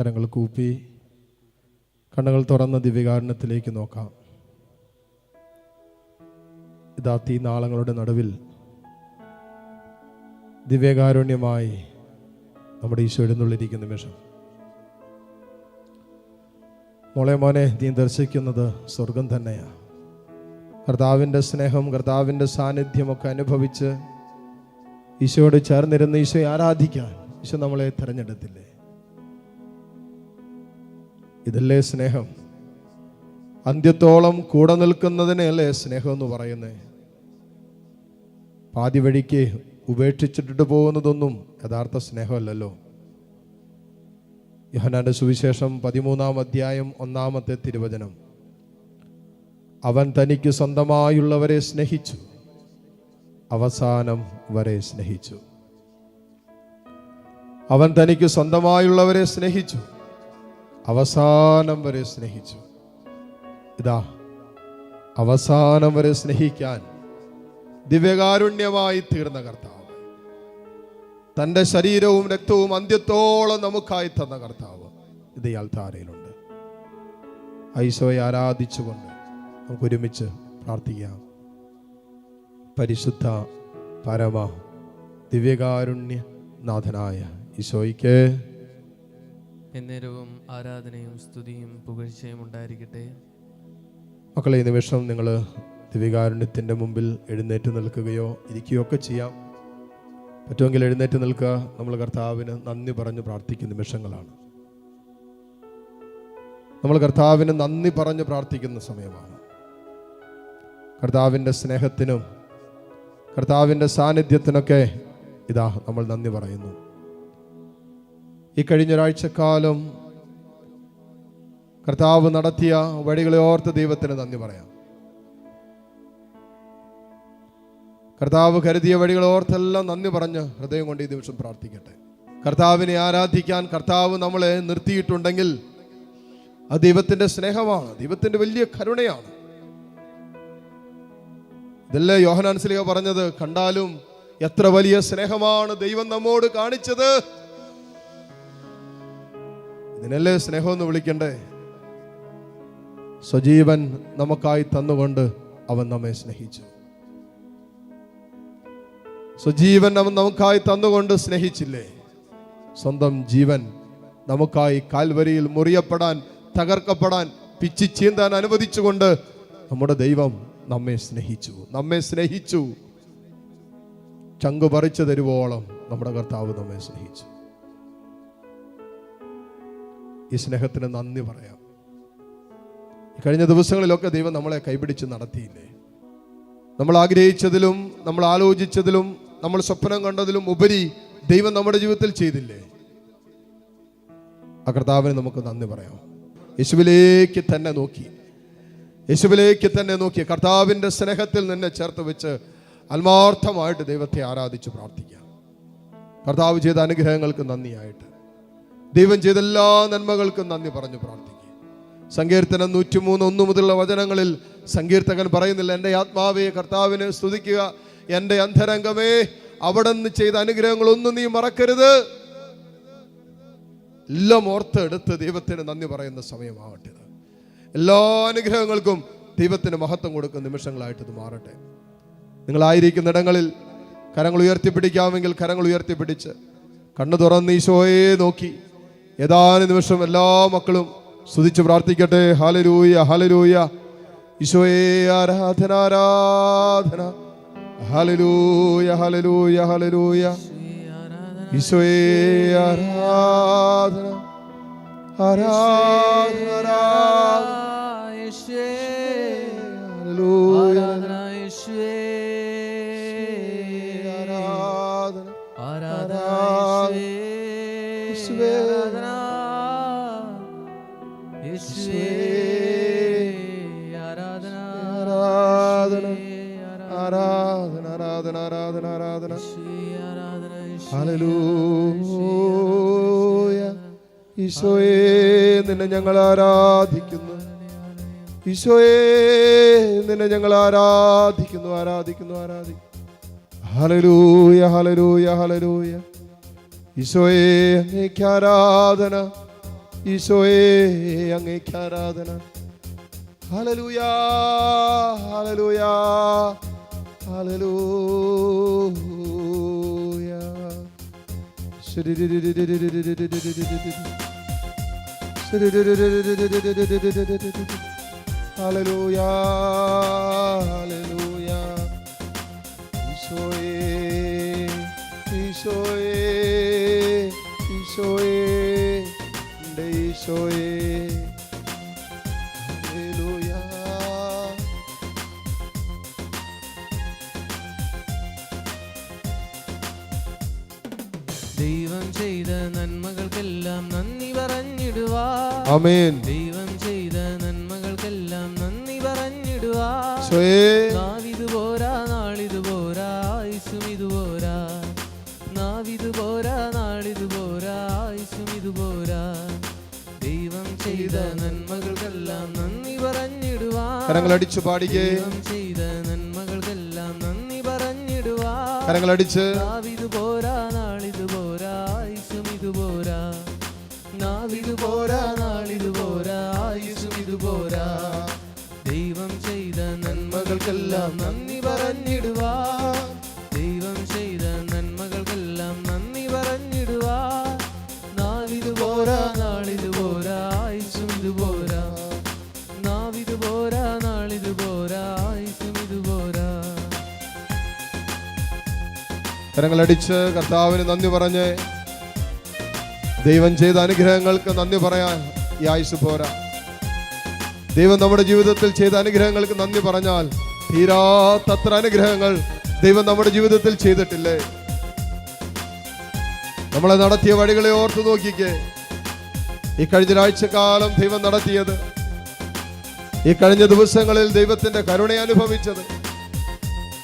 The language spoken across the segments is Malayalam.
കരങ്ങൾ കൂപ്പി കണ്ണുകൾ തുറന്ന ദിവ്യകാരണത്തിലേക്ക് നോക്കാം. ഇതാ തീ നാളങ്ങളുടെ നടുവിൽ ദിവ്യകാരുണ്യമായി നമ്മുടെ ഈശോ എഴുന്നള്ളിരിക്കുന്ന നിമിഷം. മോളെ മോനെ നീ ദർശിക്കുന്നത് സ്വർഗം തന്നെയാണ് കർത്താവിന്റെ സ്നേഹം കർത്താവിന്റെ സാന്നിധ്യമൊക്കെ അനുഭവിച്ച് ഈശോയോട് ചേർന്നിരുന്ന് ഈശോയെ ആരാധിക്കാൻ ഈശോ നമ്മളെ തിരഞ്ഞെടുത്തില്ലേ? ഇതല്ലേ സ്നേഹം? അന്ത്യത്തോളം കൂടെ നിൽക്കുന്നതിനല്ലേ സ്നേഹം എന്ന് പറയുന്നേ? പാതി വഴിക്ക് ഉപേക്ഷിച്ചിട്ട് പോകുന്നതൊന്നും യഥാർത്ഥ സ്നേഹമല്ലല്ലോ. യോഹനാന്റെ സുവിശേഷം പതിമൂന്നാം അധ്യായം ഒന്നാമത്തെ തിരുവചനം. അവൻ തനിക്ക് സ്വന്തമായുള്ളവരെ സ്നേഹിച്ചു. അവസാനം വരെ സ്നേഹിച്ചു. അവൻ തനിക്ക് സ്വന്തമായുള്ളവരെ സ്നേഹിച്ചു. അവസാനം വരെ സ്നേഹിച്ചു. ഇതാ അവസാനം വരെ സ്നേഹിക്കാൻ ദിവ്യകാരുണ്യമായി തീർന്ന കർത്താവ്. തന്റെ ശരീരവും രക്തവും അന്ത്യത്തോളം നമുക്കായി തന്ന കർത്താവ് ഇത് ഇയാൾ താരയിലുണ്ട്. ഐശോയെ ആരാധിച്ചുകൊണ്ട് നമുക്ക് ഒരുമിച്ച് പ്രാർത്ഥിക്കാം. പരിശുദ്ധ പരമ ദിവ്യകാരുണ്യ നാഥനായ ഈശോയ്ക്ക് എന്നേരവും ആരാധനയും സ്തുതിയും പുകഴ്ചയും ഉണ്ടായിരിക്കട്ടെ. മക്കളെ ഈ നിമിഷം നിങ്ങൾ ദിവ്യകാരുണ്യത്തിന്റെ മുമ്പിൽ എഴുന്നേറ്റ് നിൽക്കുകയോ ഇരിക്കുകയോ ഒക്കെ ചെയ്യാം. പറ്റുമെങ്കിൽ എഴുന്നേറ്റ് നിൽക്കുക. നമ്മൾ കർത്താവിന് നന്ദി പറഞ്ഞ് പ്രാർത്ഥിക്കുന്ന നിമിഷങ്ങളാണ്. നമ്മൾ കർത്താവിന് നന്ദി പറഞ്ഞ് പ്രാർത്ഥിക്കുന്ന സമയമാണ്. കർത്താവിന്റെ സ്നേഹത്തിനും കർത്താവിന്റെ സാന്നിധ്യത്തിനൊക്കെ ഇതാ നമ്മൾ നന്ദി പറയുന്നു. ഈ കഴിഞ്ഞ ഒരാഴ്ചക്കാലം കർത്താവ് നടത്തിയ വഴികളെ ഓർത്ത് ദൈവത്തിന് നന്ദി പറയാം. കർത്താവ് കരുതിയ വഴികളെ ഓർത്തെല്ലാം നന്ദി പറഞ്ഞ് ഹൃദയം കൊണ്ട് ഈ ദിവസം പ്രാർത്ഥിക്കട്ടെ. കർത്താവിനെ ആരാധിക്കാൻ കർത്താവ് നമ്മളെ നിർത്തിയിട്ടുണ്ടെങ്കിൽ ആ ദൈവത്തിന്റെ സ്നേഹമാണ് ദൈവത്തിന്റെ വലിയ കരുണയാണ്. ഇതല്ലേ യോഹനാൻസിലിക പറഞ്ഞത് കണ്ടാലും എത്ര വലിയ സ്നേഹമാണ് ദൈവം നമ്മോട് കാണിച്ചത്. ഇതിനല്ലേ സ്നേഹം എന്ന് വിളിക്കണ്ടേ? സ്വജീവൻ നമുക്കായി തന്നുകൊണ്ട് അവൻ നമ്മെ സ്നേഹിച്ചു. സജീവൻ അവൻ നമുക്കായി തന്നുകൊണ്ട് സ്നേഹിച്ചില്ലേ? സ്വന്തം ജീവൻ നമുക്കായി കാൽവരിയിൽ മുറിയപ്പെടാൻ തകർക്കപ്പെടാൻ പിച്ചി ചീന്താൻ അനുവദിച്ചുകൊണ്ട് നമ്മുടെ ദൈവം നമ്മെ സ്നേഹിച്ചു. നമ്മെ സ്നേഹിച്ചു. ചങ്കു പറിച്ചു തരുവോളം നമ്മുടെ കർത്താവ് നമ്മെ സ്നേഹിച്ചു. ഈ സ്നേഹത്തിന് നന്ദി പറയാം. കഴിഞ്ഞ ദിവസങ്ങളിലൊക്കെ ദൈവം നമ്മളെ കൈപിടിച്ച് നടത്തിയില്ലേ? നമ്മൾ ആഗ്രഹിച്ചതിലും നമ്മൾ ആലോചിച്ചതിലും നമ്മൾ സ്വപ്നം കണ്ടതിലും ഉപരി ദൈവം നമ്മുടെ ജീവിതത്തിൽ ചെയ്തില്ലേ? ആ കർത്താവിന് നമുക്ക് നന്ദി പറയാം. യേശുവിലേക്ക് തന്നെ നോക്കി. യേശുവിലേക്ക് തന്നെ നോക്കി. കർത്താവിന്റെ സ്നേഹത്തിൽ നിന്നെ ചേർത്ത് വെച്ച് ആത്മാർത്ഥമായിട്ട് ദൈവത്തെ ആരാധിച്ച് പ്രാർത്ഥിക്കാം. കർത്താവ് ചെയ്ത അനുഗ്രഹങ്ങൾക്ക് നന്ദിയായിട്ട്. ദൈവം ചെയ്ത എല്ലാ നന്മകൾക്കും നന്ദി പറഞ്ഞു പ്രാർത്ഥിക്കുക. സങ്കീർത്തനം നൂറ്റിമൂന്ന് ഒന്ന് മുതലുള്ള വചനങ്ങളിൽ സങ്കീർത്തകൻ പറയുന്നില്ല എന്റെ ആത്മാവെ കർത്താവിനെ സ്തുതിക്കുക. എന്റെ അന്ധരംഗമേ അവിടെ നിന്ന് ചെയ്ത അനുഗ്രഹങ്ങളൊന്നും നീ മറക്കരുത്. എല്ലാം ഓർത്തെടുത്ത് ദൈവത്തിന് നന്ദി പറയുന്ന സമയമാവട്ടെ എല്ലാ അനുഗ്രഹങ്ങൾക്കും ദൈവത്തിന് മഹത്വം കൊടുക്കുന്ന നിമിഷങ്ങളായിട്ട് ഇത് മാറട്ടെ. നിങ്ങളായിരിക്കുന്ന ഇടങ്ങളിൽ കരങ്ങൾ ഉയർത്തിപ്പിടിക്കാമെങ്കിൽ കരങ്ങൾ ഉയർത്തിപ്പിടിച്ച് കണ്ണു തുറന്ന് ഈശോയെ നോക്കി. ഏതാനും നിമിഷം എല്ലാ മക്കളും സ്തുതിച്ച് പ്രാർത്ഥിക്കട്ടെ. ഹാലരൂയ ഹാലരൂയ ഈശോയെ ആരാധന ആരാധന. ഹാലരൂയ ഹാലരൂയ ഹാലരൂയ ഈശോയെ ആരാധന ആരാധന. ആരാധന ഹല്ലേലൂയ യേശുവേ. ആരാധന. ആരാധന. ആരാധന ആരാധന ആരാധന ഹല്ലേലൂയ. ഈശോയെ നിന്നെ ഞങ്ങൾ ആരാധിക്കുന്നു. ഈശോയെ നിന്നെ ഞങ്ങൾ ആരാധിക്കുന്നു ആരാധിക്കുന്നു ആരാധിക്കുന്നു ഹലരൂയ ഹലരൂയ ഹലലൂയ ഈശോയെ അങ്ങേക്ക് ആരാധന. ഈശോയെ അങ്ങേക്ക് ആരാധന. ഹല്ലേലൂയാ ഹല്ലേലൂയാ ഹല്ലേലൂയാ. ഹല്ലേലൂയാ ഹല്ലേലൂയാ. ഈശോയേ ഈശോയേ. ഈശോയേ എന്റെ ഈശോയേ. ദൈവം ചെയ്ത നന്മകൾക്കെല്ലാം നന്ദി പറഞ്ഞിടുവാ. ദൈവം ചെയ്ത നന്മകൾക്കെല്ലാം നന്ദി പറഞ്ഞിടുവാ. നന്മകൾക്കെല്ലാം നന്ദി പറഞ്ഞിടുവാ. കരങ്ങളടിച്ചു പാടിക്കേ. ചെയ്ത നന്മകൾക്കെല്ലാം നന്ദി പറഞ്ഞിടുവാ. കരങ്ങളടിച്ച്. നാവിതു പോരാ നാളിതു പോരാ ആയുസും ഇത് പോരാ. നാവിതു പോരാ നാളിതു പോരാ ആയുസും ഇത് പോരാ. ദൈവം ചെയ്ത നന്മകൾക്കെല്ലാം നന്ദി പറഞ്ഞിടുവാ. കരങ്ങളടിച്ച് കർത്താവിന് നന്ദി പറഞ്ഞ് ദൈവം ചെയ്ത അനുഗ്രഹങ്ങൾക്ക് നന്ദി പറയാൻ ഈ ആയുസ് പോരാ. ദൈവം നമ്മുടെ ജീവിതത്തിൽ ചെയ്ത അനുഗ്രഹങ്ങൾക്ക് നന്ദി പറഞ്ഞാൽ തീരാത്തത്ര അനുഗ്രഹങ്ങൾ ദൈവം നമ്മുടെ ജീവിതത്തിൽ ചെയ്തിട്ടില്ലേ? നമ്മളെ നടത്തിയ വഴികളെ ഓർത്തു നോക്കിക്കേ. ഈ കഴിഞ്ഞ ആഴ്ചക്കാലം ദൈവം നടത്തിയത്. ഈ കഴിഞ്ഞ ദിവസങ്ങളിൽ ദൈവത്തിന്റെ കരുണയെ അനുഭവിച്ചത്.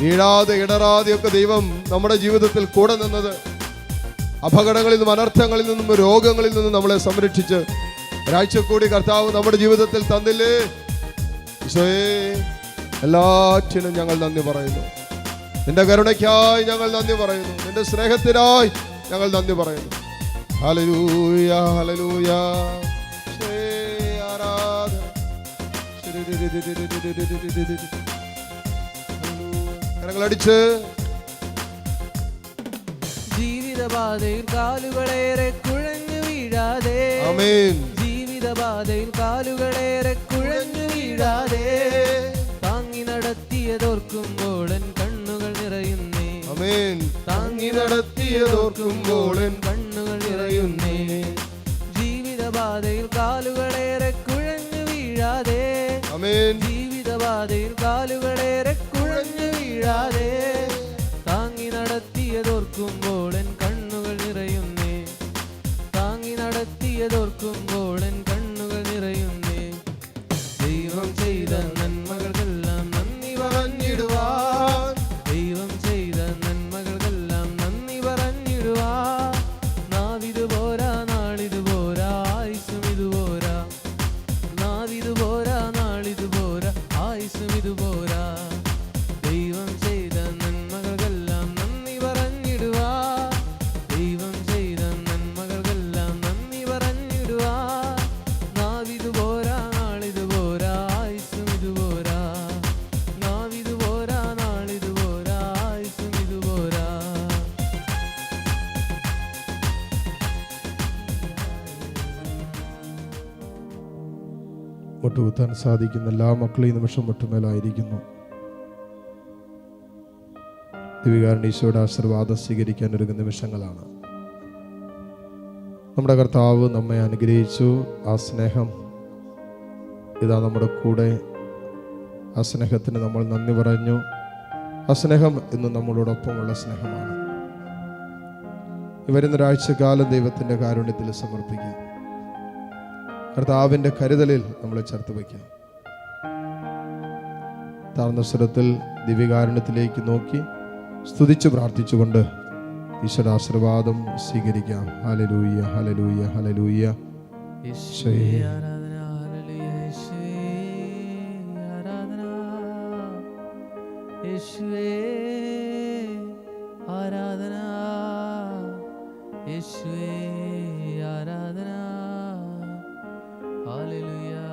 വീഴാതെ ഇടറാതെയൊക്കെ ദൈവം നമ്മുടെ ജീവിതത്തിൽ കൂടെ നിന്നത്. അപകടങ്ങളിൽ നിന്നും അനർത്ഥങ്ങളിൽ നിന്നും രോഗങ്ങളിൽ നിന്നും നമ്മളെ സംരക്ഷിച്ച് ഒരാഴ്ച കൂടി കർത്താവ് നമ്മുടെ ജീവിതത്തിൽ തന്നില്ലേ? എല്ലാറ്റിനും ഞങ്ങൾ നന്ദി പറയുന്നു. നിന്റെ കരുണയ്ക്കായി ഞങ്ങൾ നന്ദി പറയുന്നു. നിന്റെ സ്നേഹത്തിനായി ഞങ്ങൾ നന്ദി പറയുന്നു. ഹലലൂയ ഹലലൂയ ആരാധന. കരങ്ങളടിച്ച്. ജീവിതപാതയിൽ കാലുകളേറെ കുഴഞ്ഞു വീഴാതെ. ആമേൻ. ജീവിതപാതയിൽ കാലുകളേറെ കുഴഞ്ഞു വീഴാതെ. താങ്ങി നടത്തിയതോർക്കുമ്പോൾ എൻ കണ്ണുകൾ നിറയുന്നേ. ആമേൻ. താങ്ങി നടത്തിയതോർക്കുമ്പോൾ എൻ കണ്ണുകൾ നിറയുന്നേ. ജീവിതപാതയിൽ കാലുകളേറെ കുഴഞ്ഞു വീഴാതെ. ആമേൻ. ജീവിതപാതയിൽ കാലുകളേറെ കുഴഞ്ഞു വീഴാതെ താങ്ങി നടത്തിയതോർക്കുമ്പോൾ എൻ കണ്ണുകൾ നിറയുന്നേ. താങ്ങി നടത്തിയതോർക്കുമ്പോൾ എൻ കണ്ണുകൾ നിറയുന്നേ. ദൈവം ചെയ്ത നന്മകൾക്കെല്ലാം നന്ദി പറഞ്ഞിടുവാൻ. ദൈവം ചെയ്ത നന്മകൾക്കെല്ലാം നന്ദി പറഞ്ഞിടുവാ നാവിത് പോരാ നാളിത് പോരാ ആയുസും ഇത് പോരാ നാവിത് പോരാ നാളിത് പോരാ ആയുസും ഇത് മുട്ടുകുത്താൻ സാധിക്കുന്ന എല്ലാ മക്കളും ഈ നിമിഷം മുട്ടുമേലായിരിക്കുന്നു ദിവികാരൻ ഈശോയുടെ ആശീർവാദം സ്വീകരിക്കാൻ ഒരുങ്ങുന്ന നിമിഷങ്ങളാണ്. നമ്മുടെ കർത്താവ് നമ്മെ അനുഗ്രഹിച്ചു. ആ സ്നേഹം ഇതാ നമ്മുടെ കൂടെ. ആ സ്നേഹത്തിന് നമ്മൾ നന്ദി പറഞ്ഞു. ആ സ്നേഹം ഇന്ന് നമ്മളോടൊപ്പമുള്ള സ്നേഹമാണ്. വരുന്നൊരാഴ്ചക്കാലം ദൈവത്തിന്റെ കാരുണ്യത്തിൽ സമർപ്പിക്കാം. കർത്താവിന്റെ കരുതലിൽ നമ്മളെ ചേർത്ത് വയ്ക്കാം. താഴ്ന്ന സ്വരത്തിൽ ദിവ്യകാരുണ്യത്തിലേക്ക് നോക്കി സ്തുതിച്ച് പ്രാർത്ഥിച്ചുകൊണ്ട് ഈശ്വര ആശീർവാദം സ്വീകരിക്കാം. ഹലലൂയ ഹലലൂയ ഹലലൂയ യേശുവേ ആരാധന യേശുവേ ആരാധന. യേശുവേ Hallelujah.